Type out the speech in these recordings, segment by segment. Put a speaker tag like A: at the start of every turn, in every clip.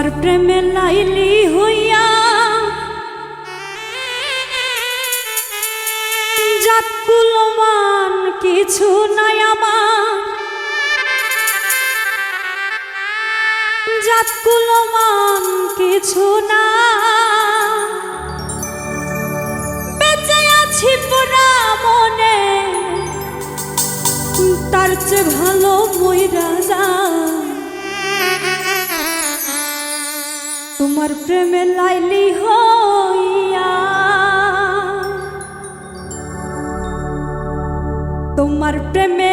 A: তোমার প্রেমে লাইলি হইয়া। জাত কুলমান কিছু নাই আমার। জাত কুলমান কিছু না বেঁচে আছি পুরা মনে, তার চেয়ে ভালো মই যা। তোমার প্রেমে লাইলি হইয়া। তোমার প্রেমে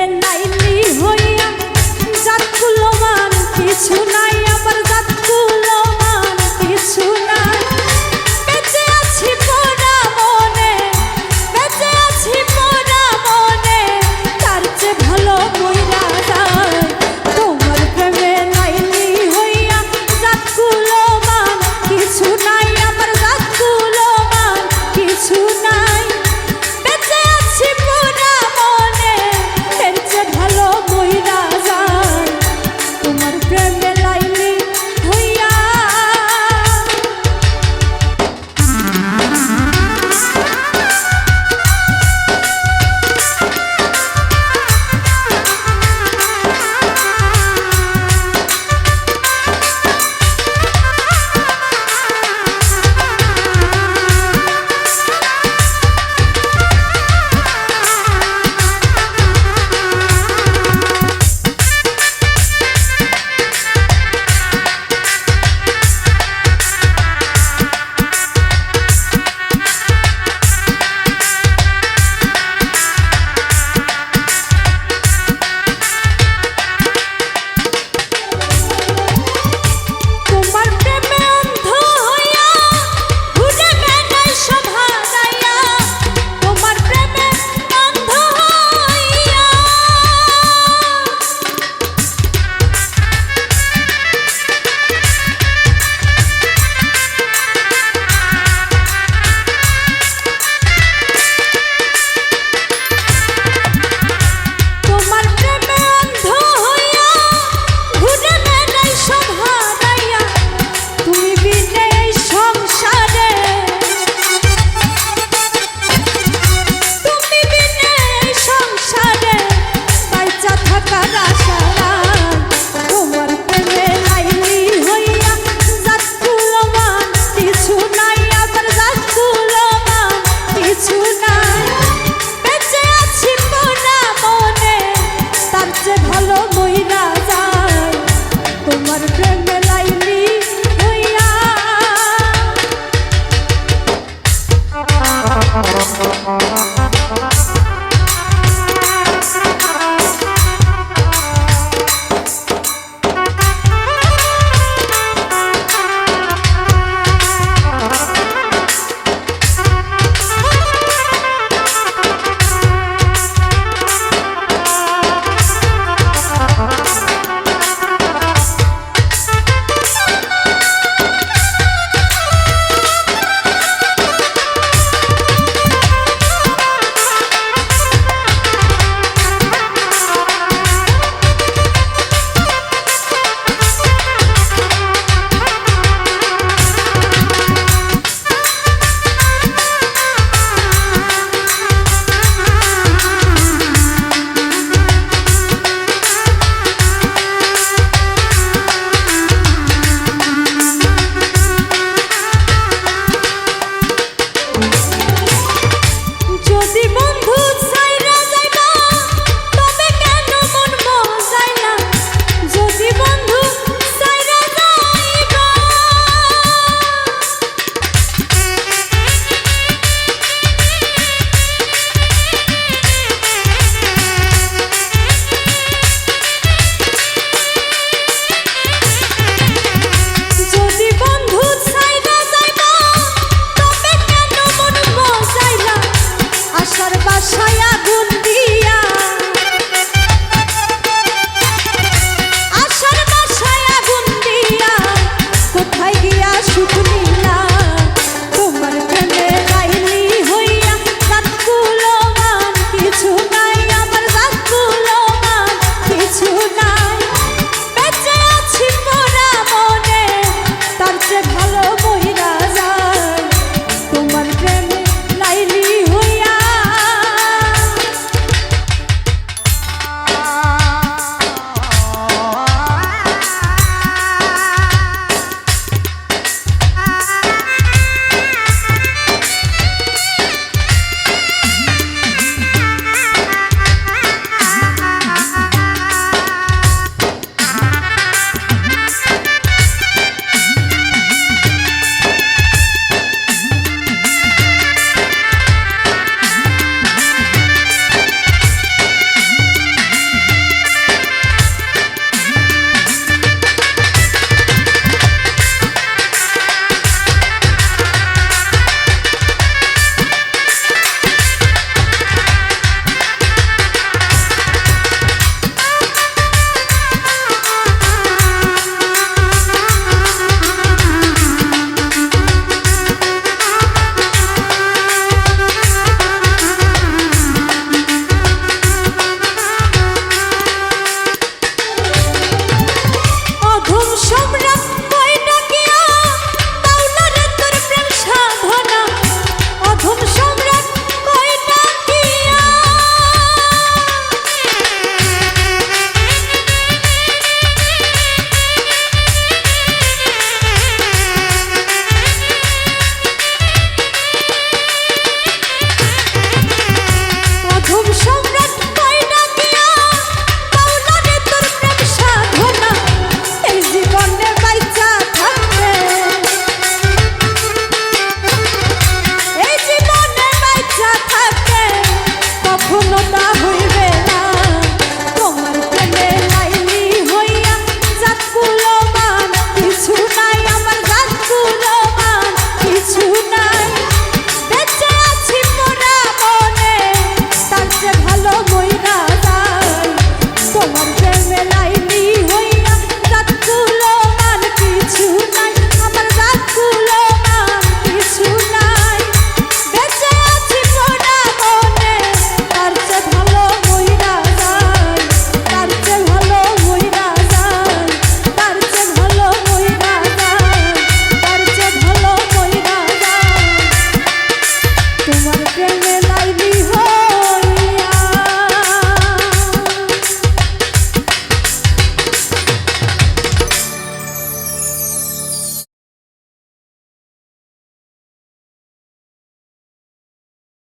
A: লাইলি